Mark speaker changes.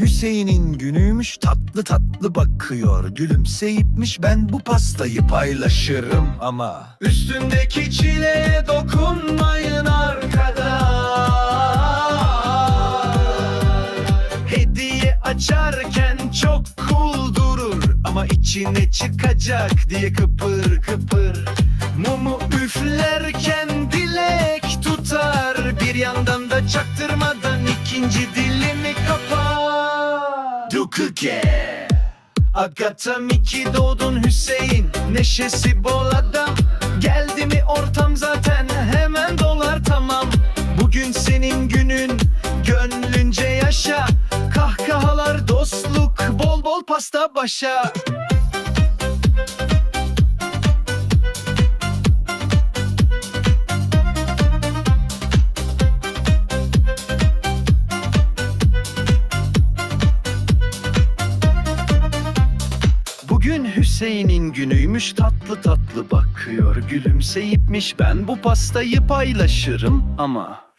Speaker 1: Hüseyin'in günüymüş tatlı tatlı bakıyor. Gülümseyipmiş ben bu pastayı paylaşırım ama. Üstündeki çileye dokunmayın arkadaşlar. Hediye açarken çok cool durur Ama içine çıkacak diye kıpır kıpır. Mumu üflerken dilek tutar Bir yandan da çaktırmadan ikinci dilimi Dukuke Agata Miki doğdun Hüseyin Neşesi bol adam. Geldi mi ortam zaten hemen dolar tamam. Bugün senin günün Gönlünce yaşa. Kahkahalar dostluk Bol bol pasta başa Hüseyin'in günüymüş tatlı tatlı bakıyor Gülümseyipmiş. Ben bu pastayı paylaşırım ama